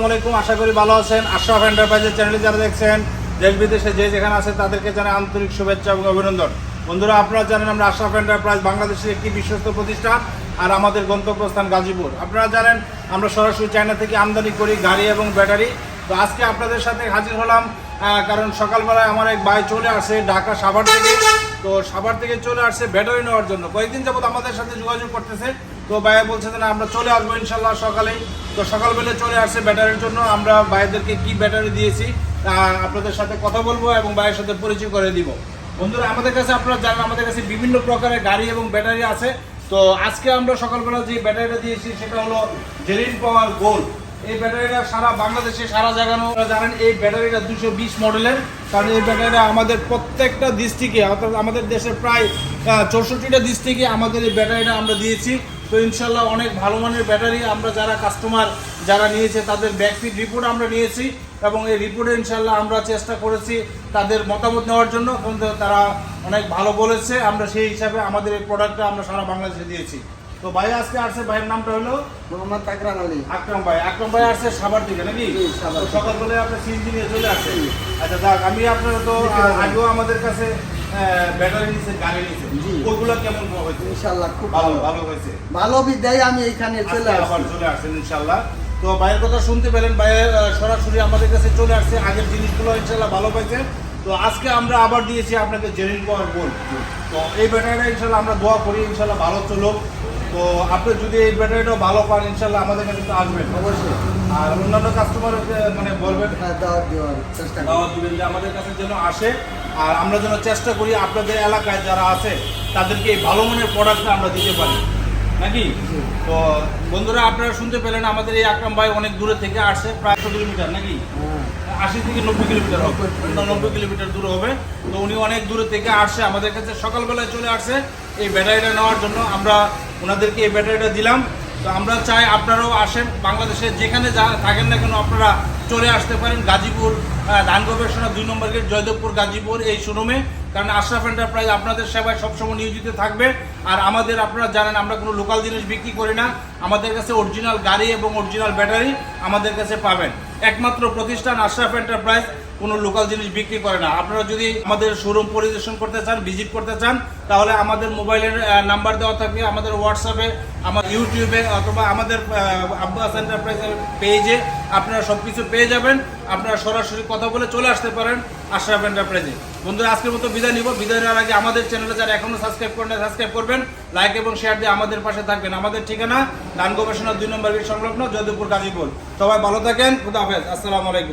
আসসালামাইকুম আশা করি ভালো আছেন। আশরাফ এন্টারপ্রাইজের চ্যানেলে যারা দেখছেন, দেশ বিদেশে যে যেখানে আছেন, তাদেরকে জানাই আন্তরিক শুভেচ্ছা এবং অভিনন্দন। বন্ধুরা, আপনারা জানেন আমরা আশরাফ এন্টারপ্রাইজ বাংলাদেশের একটি বিশ্বস্ত প্রতিষ্ঠান আর আমাদের গন্তব্যস্থান গাজীপুর। আপনারা জানেন, আমরা সরাসরি চায়না থেকে আমদানি করি গাড়ি এবং ব্যাটারি। তো আজকে আপনাদের সাথে হাজির হলাম কারণ সকালবেলায় আমার এক ভাই চলে আসে ঢাকা সাভার থেকে। তো সাভার থেকে চলে আসছে ব্যাটারি নেওয়ার জন্য। কয়েকদিন যাবত আমাদের সাথে যোগাযোগ করতেছে। তো ভাইয়া বলছে না, আমরা চলে আসব ইনশাল্লাহ সকালেই। তো সকালবেলা চলে আসছে ব্যাটারির জন্য। আমরা ভাইদেরকে কি ব্যাটারি দিয়েছি আপনাদের সাথে কথা বলব এবং ভাইয়ের সাথে পরিচয় করে দিব। বন্ধুরা, আমাদের কাছে আপনারা জানেন, আমাদের কাছে বিভিন্ন প্রকারের গাড়ি এবং ব্যাটারি আছে। তো আজকে আমরা সকালবেলা যে ব্যাটারিটা দিয়েছি, সেটা হলো জেলিন পাওয়ার গোল্ড। এই ব্যাটারিটা সারা বাংলাদেশে সারা জায়গানো জানেন, এই ব্যাটারিটা দুশো বিশ মডেলের। কারণ এই ব্যাটারিটা আমাদের প্রত্যেকটা ডিস্ট্রিক্টে অর্থাৎ আমাদের দেশের প্রায় চৌষট্টিটা ডিস্ট্রিক্টে আমাদের এই ব্যাটারিটা আমরা দিয়েছি। তো ইনশাল্লাহ অনেক ভালো মানের ব্যাটারি আমরা যারা কাস্টমার যারা নিয়েছে তাদের ব্যাকফিট রিপোর্ট আমরা নিয়েছি এবং এই রিপোর্টে ইনশাল্লাহ আমরা চেষ্টা করেছি তাদের মতামত নেওয়ার জন্য। কিন্তু তারা অনেক ভালো বলেছে। আমরা সেই হিসাবে আমাদের এই প্রোডাক্টটা আমরা সারা বাংলাদেশে দিয়েছি। তো ভাই আজকে আসছে ভাইয়ের নামটা হলো? মোহাম্মদ আকরাম আলী। আকরাম ভাই। আকরাম ভাই আসছে সাভার থেকে নাকি। সকালবেলায় আপনার সিএনজি নিয়ে চলে আসছে। আচ্ছা যাক আমি আপনার তো আগেও আমাদের কাছে ব্যাটারি নিয়েছে গাড়ি নিয়েছে ওইগুলো কেমন হয়েছে? ইনশাল্লাহ খুব ভালো ভালো। ভালো হয়েছে। ভালো বিদ্যায় আমি এখানে চলে আসছি। চলে আসছেন ইনশাল্লাহ। তো ভাইয়ের কথা শুনতে পেলেন ভাইয়ের সরাসরি আমাদের কাছে চলে আসছে আগের জিনিসগুলো ইনশাল্লাহ ভালো পাইছেন তো আজকে আমরা আবার দিয়েছি আপনাকে জেরিন পাওয়ার গোল্ড তো এই ব্যাটারিটা ইনশাল্লাহ আমরা দোয়া করি ইনশাল্লাহ ভালো চলুক। তো আপনি যদি এই ব্যাটারিটা ভালো পান ইনশাল্লাহ আমাদের কাছে তো আসবেন। অবশ্যই। আর অন্যান্য কাস্টমার মানে বলবেন হ্যাঁ দাওয়াত দেওয়ার চেষ্টা দাওয়াত দিবেন যে আমাদের কাছে যেন আসে। আর আমরা যেন চেষ্টা করি আপনাদের এলাকায় যারা আছে তাদেরকে এই ভালো মানের প্রোডাক্টটা আমরা দিতে পারি। নাকি? তো বন্ধুরা আপনারা শুনতে পেলেন আমাদের এই আকরাম ভাই অনেক দূরে থেকে আসছে প্রায় কিলোমিটার নাকি? হ্যাঁ। আশি থেকে নব্বই কিলোমিটার হবে। নব্বই কিলোমিটার দূর হবে। তো উনি অনেক দূরে থেকে আসে আমাদের কাছে সকালবেলায় চলে আসে এই ব্যাটারিটা নেওয়ার জন্য আমরা ওনাদেরকে এই ব্যাটারিটা দিলাম। তো আমরা চাই আপনারাও আসেন। বাংলাদেশে যেখানে যা থাকেন না কেন আপনারা চলে আসতে পারেন। গাজীপুর ধান গবেষণা দুই নম্বর গেট, জয়দেবপুর, গাজীপুর এই শোরুমে। কারণ আশরাফ এন্টারপ্রাইজ আপনাদের সেবায় সবসময় নিয়োজিত থাকবে। আর আমাদের আপনারা জানেন, আমরা কোনো লোকাল জিনিস বিক্রি করি না। আমাদের কাছে অরিজিনাল গাড়ি এবং অরিজিনাল ব্যাটারি আমাদের কাছে পাবেন। একমাত্র প্রতিষ্ঠান আশরাফ এন্টারপ্রাইজ কোনো লোকাল জিনিস বিক্রি করে না। আপনারা যদি আমাদের শোরুম পরিদর্শন করতে চান ভিজিট করতে চান, তাহলে আমাদের মোবাইলের নাম্বার দেওয়া থাকবে আমাদের হোয়াটসঅ্যাপে আমার ইউটিউবে অথবা আমাদের আব্বাস এন্টারপ্রাইজের পেজে আপনারা সব কিছু পেয়ে যাবেন। আপনারা সরাসরি কথা বলে চলে আসতে পারেন আশরাফ এন্টারপ্রাইজে। বন্ধুরা, আজকের মতো বিদায় নিব। বিদায় নেওয়ার আগে আমাদের চ্যানেলে যারা এখনও সাবস্ক্রাইব করেন সাবস্ক্রাইব করবেন, লাইক এবং শেয়ার দিয়ে আমাদের পাশে থাকবেন। আমাদের ঠিকানা ডান গবেষণা দুই নম্বর সংলগ্ন, যদুপুর গাজীপুর। সবাই ভালো থাকেন, খুদা হাফেজ। আসসালামু আলাইকুম।